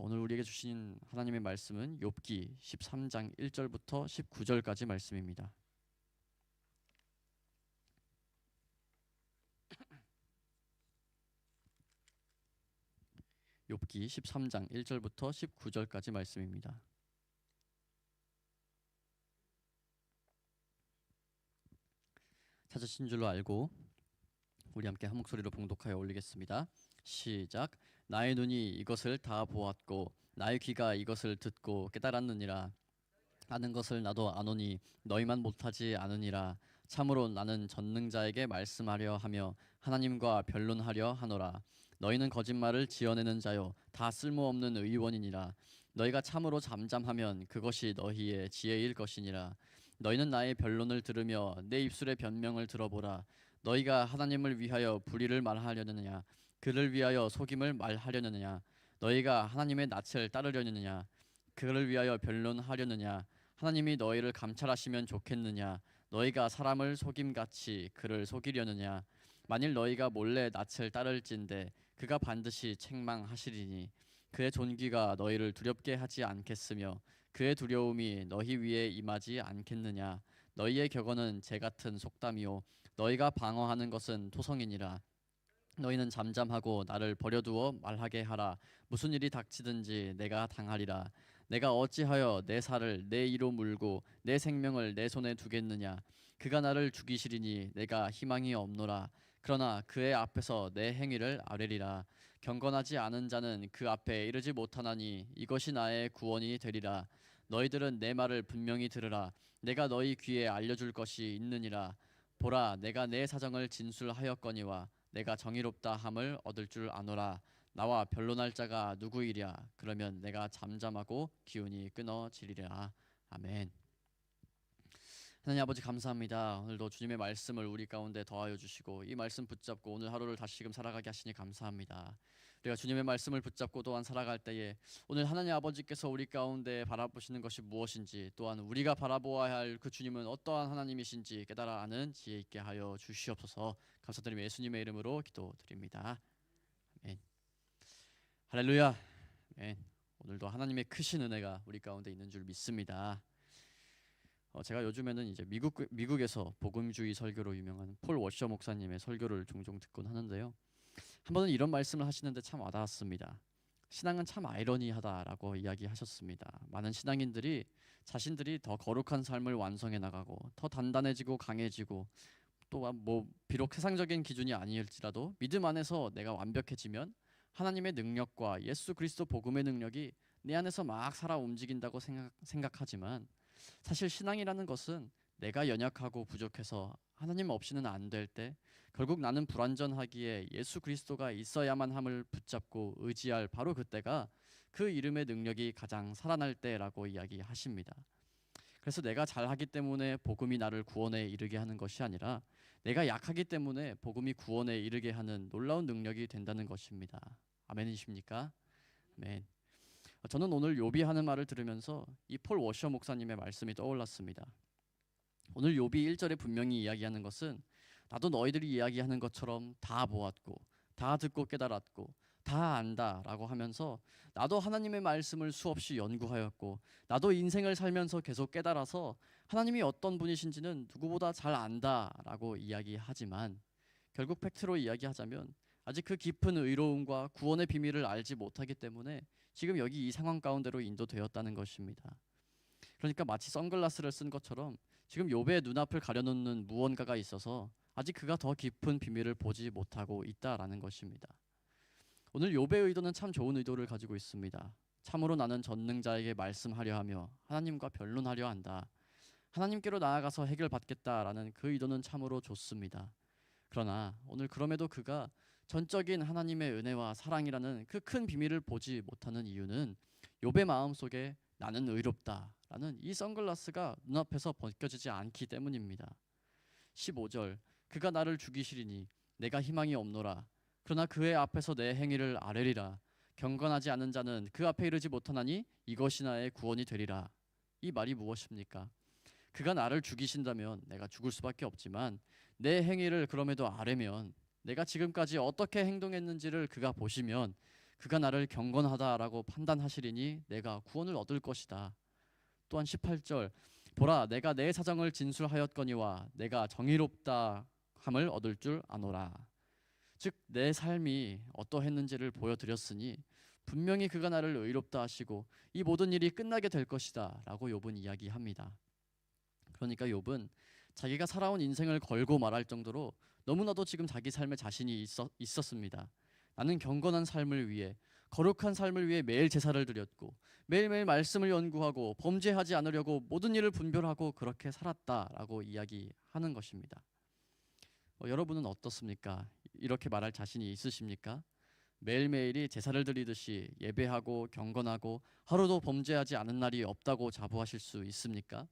오늘 우리에게 주신 하나님의 말씀은 욥기 13장 1절부터 19절까지 말씀입니다. 욥기 13장 1절부터 19절까지 말씀입니다. 찾으신 줄로 알고 우리 함께 한 목소리로 봉독하여 올리겠습니다. 시작. 나의 눈이 이것을 다 보았고 나의 귀가 이것을 듣고 깨달았느니라. 아는 것을 나도 아노니 너희만 못하지 않으니라. 참으로 나는 전능자에게 말씀하려 하며 하나님과 변론하려 하노라. 너희는 거짓말을 지어내는 자요 다 쓸모없는 의원이니라. 너희가 참으로 잠잠하면 그것이 너희의 지혜일 것이니라. 너희는 나의 변론을 들으며 내 입술의 변명을 들어보라. 너희가 하나님을 위하여 불의를 말하려느냐 그를 위하여 속임을 말하려느냐? 너희가 하나님의 낯을 따르려느냐? 그를 위하여 변론하려느냐? 하나님이 너희를 감찰하시면 좋겠느냐? 너희가 사람을 속임같이 그를 속이려느냐? 만일 너희가 몰래 낯을 따를진대 그가 반드시 책망하시리니 그의 존귀가 너희를 두렵게 하지 않겠으며 그의 두려움이 너희 위에 임하지 않겠느냐? 너희의 격언은 재 같은 속담이요. 너희가 방어하는 것은 토성이니라 너희는 잠잠하고 나를 버려두어 말하게 하라. 무슨 일이 닥치든지 내가 당하리라. 내가 어찌하여 내 살을 내 이로 물고 내 생명을 내 손에 두겠느냐? 그가 나를 죽이시리니 내가 희망이 없노라. 그러나 그의 앞에서 내 행위를 아뢰리라. 경건하지 않은 자는 그 앞에 이르지 못하나니 이것이 나의 구원이 되리라. 너희들은 내 말을 분명히 들으라. 내가 너희 귀에 알려줄 것이 있느니라. 보라 내가 내 사정을 진술하였거니와 내가 정의롭다 함을 얻을 줄 아노라. 나와 변론할 자가 누구이랴 그러면 내가 잠잠하고 기운이 끊어지리라. 아멘. 하나님 아버지 감사합니다. 오늘도 주님의 말씀을 우리 가운데 더하여 주시고 이 말씀 붙잡고 오늘 하루를 다시금 살아가게 하시니 감사합니다 우리가 주님의 말씀을 붙잡고 또한 살아갈 때에 오늘 하나님 아버지께서 우리 가운데 바라보시는 것이 무엇인지 또한 우리가 바라보아야 할 그 주님은 어떠한 하나님이신지 깨달아 아는 지혜 있게 하여 주시옵소서. 감사드리며 예수님의 이름으로 기도드립니다. 아멘. 할렐루야. 아멘. 오늘도 하나님의 크신 은혜가 우리 가운데 있는 줄 믿습니다. 어, 제가 요즘에는 이제 미국 미국에서 복음주의 설교로 유명한 폴 워셔 목사님의 설교를 종종 듣곤 하는데요. 한 번은 이런 말씀을 하시는데 참 와닿았습니다. 신앙은 참 아이러니하다라고 이야기하셨습니다. 많은 신앙인들이 자신들이 더 거룩한 삶을 완성해 나가고 더 단단해지고 강해지고 또 뭐 비록 세상적인 기준이 아니일지라도 믿음 안에서 내가 완벽해지면 하나님의 능력과 예수 그리스도 복음의 능력이 내 안에서 막 살아 움직인다고 생각, 생각하지만 사실 신앙이라는 것은 내가 연약하고 부족해서 하나님 없이는 안 될 때 결국 나는 불완전하기에 예수 그리스도가 있어야만 함을 붙잡고 의지할 바로 그때가 그 이름의 능력이 가장 살아날 때라고 이야기하십니다. 그래서 내가 잘하기 때문에 복음이 나를 구원에 이르게 하는 것이 아니라 내가 약하기 때문에 복음이 구원에 이르게 하는 놀라운 능력이 된다는 것입니다. 아멘이십니까? 아멘. 저는 오늘 요비 하는 말을 들으면서 이 폴 워셔 목사님의 말씀이 떠올랐습니다. 오늘 요비 1절에 분명히 이야기하는 것은 나도 너희들이 이야기하는 것처럼 다 보았고 다 듣고 깨달았고 다 안다라고 하면서 나도 하나님의 말씀을 수없이 연구하였고 나도 인생을 살면서 계속 깨달아서 하나님이 어떤 분이신지는 누구보다 잘 안다라고 이야기하지만 결국 팩트로 이야기하자면 아직 그 깊은 의로움과 구원의 비밀을 알지 못하기 때문에 지금 여기 이 상황 가운데로 인도되었다는 것입니다. 그러니까 마치 선글라스를 쓴 것처럼 지금 욥의 눈앞을 가려놓는 무언가가 있어서 아직 그가 더 깊은 비밀을 보지 못하고 있다라는 것입니다. 오늘 욥의 의도는 참 좋은 의도를 가지고 있습니다. 참으로 나는 전능자에게 말씀하려 하며 하나님과 변론하려 한다. 하나님께로 나아가서 해결받겠다라는 그 의도는 참으로 좋습니다. 그러나 오늘 그럼에도 그가 전적인 하나님의 은혜와 사랑이라는 그 큰 비밀을 보지 못하는 이유는 욥의 마음 속에 나는 의롭다라는 이 선글라스가 눈앞에서 벗겨지지 않기 때문입니다. 15절 그가 나를 죽이시리니 내가 희망이 없노라 그러나 그의 앞에서 내 행위를 아뢰리라 경건하지 않은 자는 그 앞에 이르지 못하나니 이것이 나의 구원이 되리라 이 말이 무엇입니까? 그가 나를 죽이신다면 내가 죽을 수밖에 없지만 내 행위를 그럼에도 아뢰면 내가 지금까지 어떻게 행동했는지를 그가 보시면 그가 나를 경건하다라고 판단하시리니 내가 구원을 얻을 것이다. 또한 18절 보라 내가 내 사정을 진술하였거니와 내가 정의롭다 함을 얻을 줄 아노라. 즉 내 삶이 어떠했는지를 보여드렸으니 분명히 그가 나를 의롭다 하시고 이 모든 일이 끝나게 될 것이다라고 욥은 이야기합니다. 그러니까 욥은 자기가 살아온 인생을 걸고 말할 정도로 너무나도 지금 자기 삶에 자신이 있었, 있었습니다. 나는 경건한 삶을 위해 거룩한 삶을 위해 매일 제사를 드렸고 매일매일 말씀을 연구하고 범죄하지 않으려고 모든 일을 분별하고 그렇게 살았다라고 이야기하는 것입니다. 어, 여러분은 어떻습니까? 이렇게 말할 자신이 있으십니까? 매일매일이 제사를 드리듯이 예배하고 경건하고 하루도 범죄하지 않은 날이 없다고 자부하실 수 있습니까?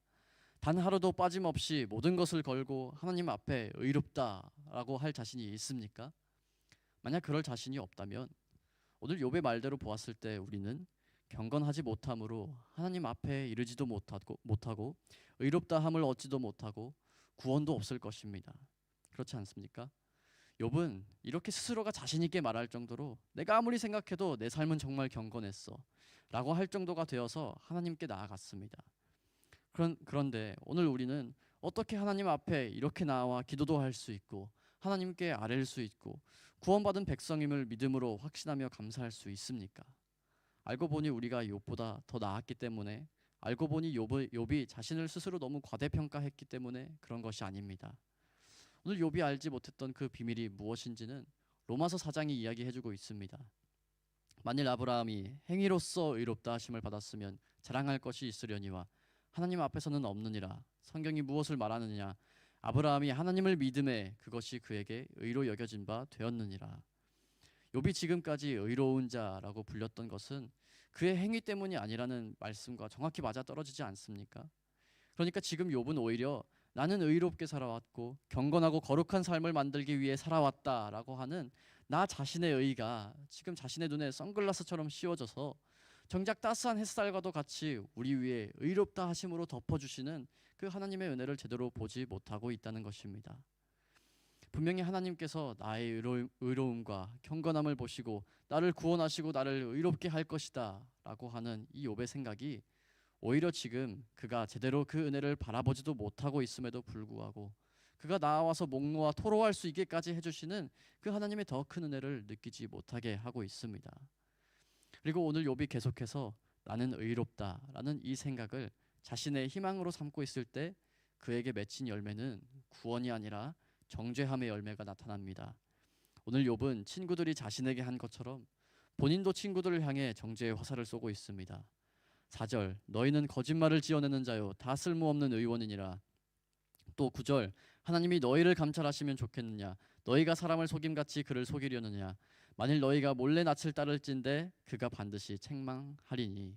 단 하루도 빠짐없이 모든 것을 걸고 하나님 앞에 의롭다라고 할 자신이 있습니까? 만약 그럴 자신이 없다면 오늘 욥의 말대로 보았을 때 우리는 경건하지 못함으로 하나님 앞에 이르지도 못하고 못하고 의롭다함을 얻지도 못하고 구원도 없을 것입니다. 그렇지 않습니까? 욥은 이렇게 스스로가 자신 있게 말할 정도로 내가 아무리 생각해도 내 삶은 정말 경건했어라고 할 정도가 되어서 하나님께 나아갔습니다. 그런 그런데 오늘 우리는 어떻게 하나님 앞에 이렇게 나와 기도도 할 수 있고 하나님께 아뢰일 수 있고 구원받은 백성임을 믿음으로 확신하며 감사할 수 있습니까? 알고 보니 우리가 욥보다 더 나았기 때문에 알고 보니 욥이, 욥이 자신을 스스로 너무 과대평가했기 때문에 그런 것이 아닙니다. 오늘 욥이 알지 못했던 그 비밀이 무엇인지는 로마서 4장이 이야기해주고 있습니다. 만일 아브라함이 행위로서 의롭다 하심을 받았으면 자랑할 것이 있으려니와 하나님 앞에서는 없느니라. 성경이 무엇을 말하느냐? 아브라함이 하나님을 믿음에 그것이 그에게 의로 여겨진 바 되었느니라. 욥이 지금까지 의로운 자라고 불렸던 것은 그의 행위 때문이 아니라는 말씀과 정확히 맞아 떨어지지 않습니까? 그러니까 지금 욥은 오히려 나는 의롭게 살아왔고 경건하고 거룩한 삶을 만들기 위해 살아왔다라고 하는 나 자신의 의가 지금 자신의 눈에 선글라스처럼 씌워져서 정작 따스한 햇살과도 같이 우리 위에 의롭다 하심으로 덮어주시는 그 하나님의 은혜를 제대로 보지 못하고 있다는 것입니다. 분명히 하나님께서 나의 의로움, 의로움과 경건함을 보시고 나를 구원하시고 나를 의롭게 할 것이다 라고 하는 이 욥의 생각이 오히려 지금 그가 제대로 그 은혜를 바라보지도 못하고 있음에도 불구하고 그가 나와서 목 놓아 토로할 수 있게까지 해주시는 그 하나님의 더 큰 은혜를 느끼지 못하게 하고 있습니다. 그리고 오늘 욥이 계속해서 나는 의롭다라는 이 생각을 자신의 희망으로 삼고 있을 때 그에게 맺힌 열매는 구원이 아니라 정죄함의 열매가 나타납니다. 오늘 욥은 친구들이 자신에게 한 것처럼 본인도 친구들을 향해 정죄의 화살을 쏘고 있습니다. 4절 너희는 거짓말을 지어내는 자요 다 쓸모없는 의원이니라. 또 9절 하나님이 너희를 감찰하시면 좋겠느냐 너희가 사람을 속임같이 그를 속이려느냐 만일 너희가 몰래 낯을 따를진데 그가 반드시 책망하리니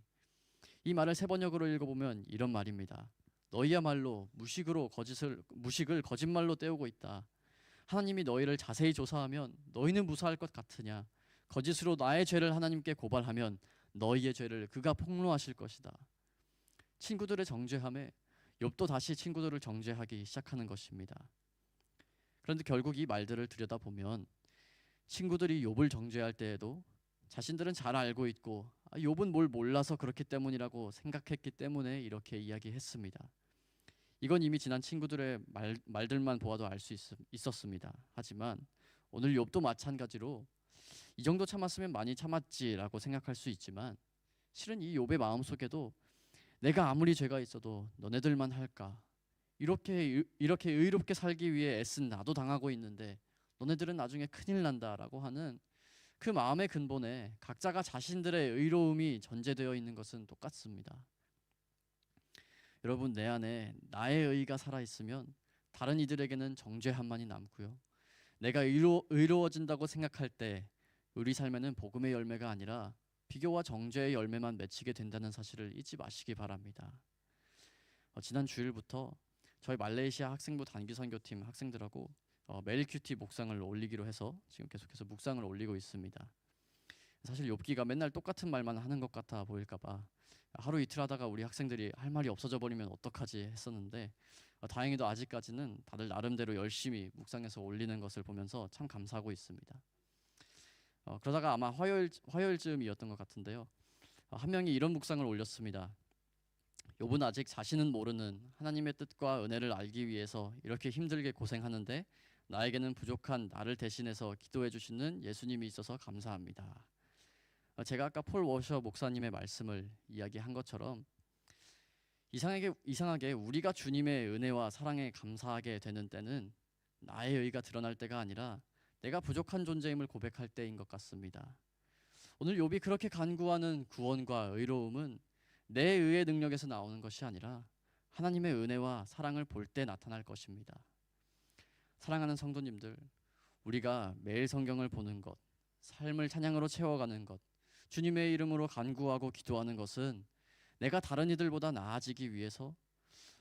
이 말을 세 번역으로 읽어보면 이런 말입니다. 너희야말로 무식으로 거짓을 무식을 거짓말로 때우고 있다. 하나님이 너희를 자세히 조사하면 너희는 무사할 것 같으냐? 거짓으로 나의 죄를 하나님께 고발하면 너희의 죄를 그가 폭로하실 것이다. 친구들의 정죄함에 욥도 다시 친구들을 정죄하기 시작하는 것입니다. 그런데 결국 이 말들을 들여다보면 친구들이 욥을 정죄할 때에도 자신들은 잘 알고 있고 아, 욥은 뭘 몰라서 그렇기 때문이라고 생각했기 때문에 이렇게 이야기했습니다. 이건 이미 지난 친구들의 말, 말들만 보아도 알 수 있었습니다. 하지만 오늘 욥도 마찬가지로 이 정도 참았으면 많이 참았지라고 생각할 수 있지만 실은 이 욥의 마음 속에도 내가 아무리 죄가 있어도 너네들만 할까 이렇게 이렇게 의롭게 살기 위해 애쓴 나도 당하고 있는데 너네들은 나중에 큰일 난다라고 하는 그 마음의 근본에 각자가 자신들의 의로움이 전제되어 있는 것은 똑같습니다. 여러분 내 안에 나의 의가 살아 있으면 다른 이들에게는 정죄함만이 남고요. 내가 의로, 의로워진다고 생각할 때 우리 삶에는 복음의 열매가 아니라 비교와 정죄의 열매만 맺히게 된다는 사실을 잊지 마시기 바랍니다. 어, 지난 주일부터 저희 말레이시아 학생부 단기 선교팀 학생들하고 어, 매일 큐티 묵상을 올리기로 해서 지금 계속해서 묵상을 올리고 있습니다. 사실 욥기가 맨날 똑같은 말만 하는 것 같아 보일까봐 하루 이틀 하다가 우리 학생들이 할 말이 없어져 버리면 어떡하지 했었는데 어, 다행히도 아직까지는 다들 나름대로 열심히 묵상해서 올리는 것을 보면서 참 감사하고 있습니다. 어, 그러다가 아마 화요일 화요일쯤이었던 것 같은데요. 어, 한 명이 이런 묵상을 올렸습니다. 욥은 아직 자신은 모르는 하나님의 뜻과 은혜를 알기 위해서 이렇게 힘들게 고생하는데 나에게는 부족한 나를 대신해서 기도해 주시는 예수님이 있어서 감사합니다. 어, 제가 아까 폴 워셔 목사님의 말씀을 이야기한 것처럼 이상하게 이상하게 우리가 주님의 은혜와 사랑에 감사하게 되는 때는 나의 의가 드러날 때가 아니라 내가 부족한 존재임을 고백할 때인 것 같습니다. 오늘 욥이 그렇게 간구하는 구원과 의로움은 내 의의 능력에서 나오는 것이 아니라 하나님의 은혜와 사랑을 볼 때 나타날 것입니다. 사랑하는 성도님들, 우리가 매일 성경을 보는 것, 삶을 찬양으로 채워가는 것, 주님의 이름으로 간구하고 기도하는 것은 내가 다른 이들보다 나아지기 위해서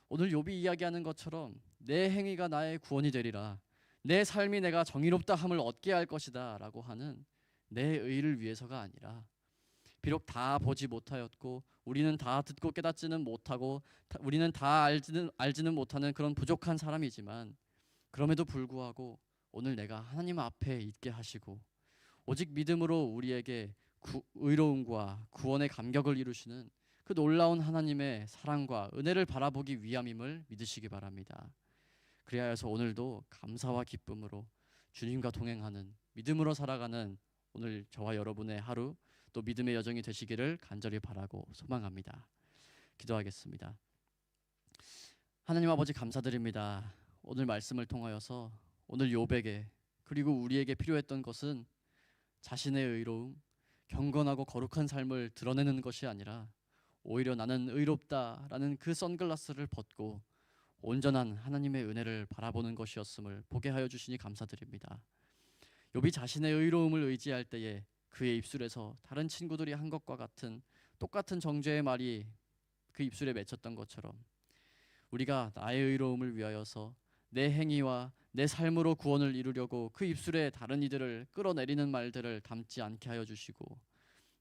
오늘 욥이 이야기하는 것처럼 내 행위가 나의 구원이 되리라. 내 삶이 내가 정의롭다 함을 얻게 할 것이다라고 하는 내 의를 위해서가 아니라 비록 다 보지 못하였고 우리는 다 듣고 깨닫지는 못하고 다- 우리는 다 알지는 알지는 못하는 그런 부족한 사람이지만 그럼에도 불구하고 오늘 내가 하나님 앞에 있게 하시고 오직 믿음으로 우리에게 구, 의로움과 구원의 감격을 이루시는 그 놀라운 하나님의 사랑과 은혜를 바라보기 위함임을 믿으시기 바랍니다. 그리하여서 오늘도 감사와 기쁨으로 주님과 동행하는 믿음으로 살아가는 오늘 저와 여러분의 하루 또 믿음의 여정이 되시기를 간절히 바라고 소망합니다. 기도하겠습니다. 하나님 아버지 감사드립니다. 오늘 말씀을 통하여서 오늘 요백에 그리고 우리에게 필요했던 것은 자신의 의로움, 경건하고 거룩한 삶을 드러내는 것이 아니라 오히려 나는 의롭다라는 그 선글라스를 벗고 온전한 하나님의 은혜를 바라보는 것이었음을 보게 하여 주시니 감사드립니다. 욥이 자신의 의로움을 의지할 때에 그의 입술에서 다른 친구들이 한 것과 같은 똑같은 정죄의 말이 그 입술에 맺혔던 것처럼 우리가 나의 의로움을 위하여서 내 행위와 내 삶으로 구원을 이루려고 그 입술에 다른 이들을 끌어내리는 말들을 담지 않게 하여 주시고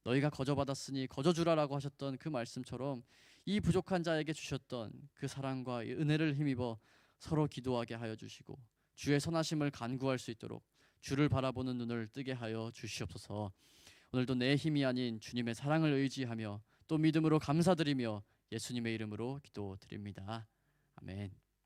너희가 거저 받았으니 거저 주라라고 하셨던 그 말씀처럼 이 부족한 자에게 주셨던 그 사랑과 이 은혜를 힘입어 서로 기도하게 하여 주시고 주의 선하심을 간구할 수 있도록 주를 바라보는 눈을 뜨게 하여 주시옵소서. 오늘도 내 힘이 아닌 주님의 사랑을 의지하며 또 믿음으로 감사드리며 예수님의 이름으로 기도드립니다. 아멘.